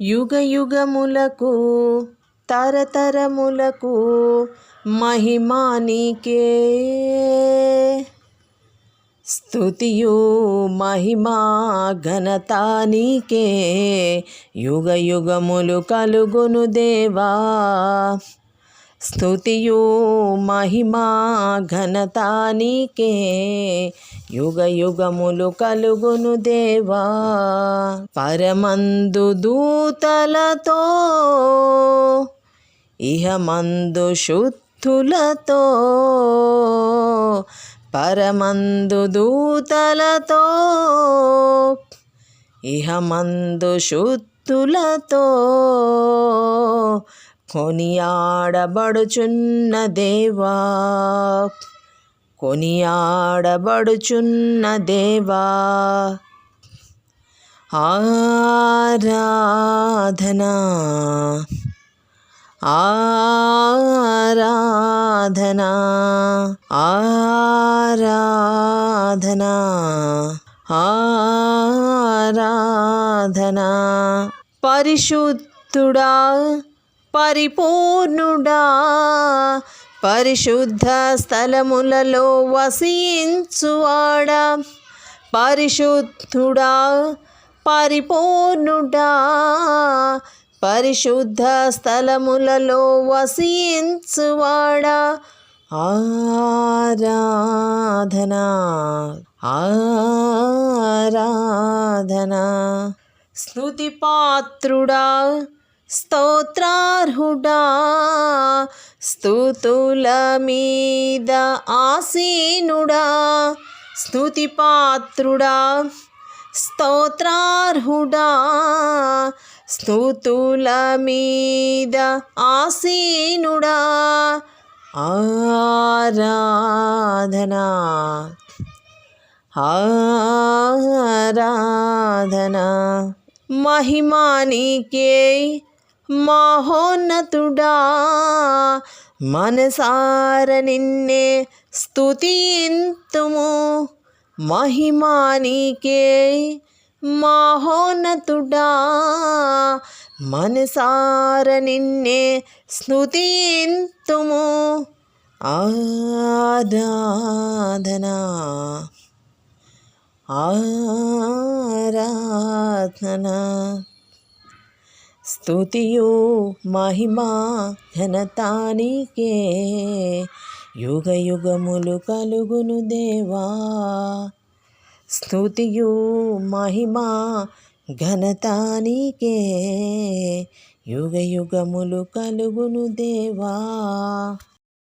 యుగయుగములకు తరతరములకు మహిమానికే స్థుతియు మహిమా ఘనతానికే యుగయుగములు కలుగును దేవా. స్తుతియు మహిమా ఘనతానికే యుగ యుగములు కలుగును దేవా. పరమందు దూతలతో ఇహమందు శుద్ధులతో పరమందు దూతలతో ఇహమందు శుద్ధులతో కొనియాడబడుచున్న దేవా కొనియాడబడుచున్న దేవా ఆరాధనా ఆరాధనా ఆరాధనా ఆరాధనా. పరిశుద్ధుడా పరిపూర్ణుడా. పరిశుద్ధ స్థలములలో వసించువాడా. పరిశుద్ధుడా పరిపూర్ణుడా. పరిశుద్ధ స్థలములలో వసించువాడా. ఆరాధనా ఆరాధనా. స్తుతిపాత్రుడా స్తోత్రార్హుడా స్తుతుల మీద ఆసీనుడా స్తుతి పాత్రుడా స్తోత్రార్హుడా స్తుతుల మీద ఆసీనుడా. ఆరాధనా ఆరాధనా మహిమానికే మహోన్నతుడా మనసార నిన్నే స్తుతింతుము మహిమా నీకే మహోన్నతుడా మనసార నిన్నే స్నుతింతుము ఆరాధనా ఆరాధనా. స్తుతియు మహిమా ఘనతానికే యుగ యుగములు కలుగును దేవా స్తుతియు మహిమా ఘనతానికే యుగ యుగములు కలుగును దేవా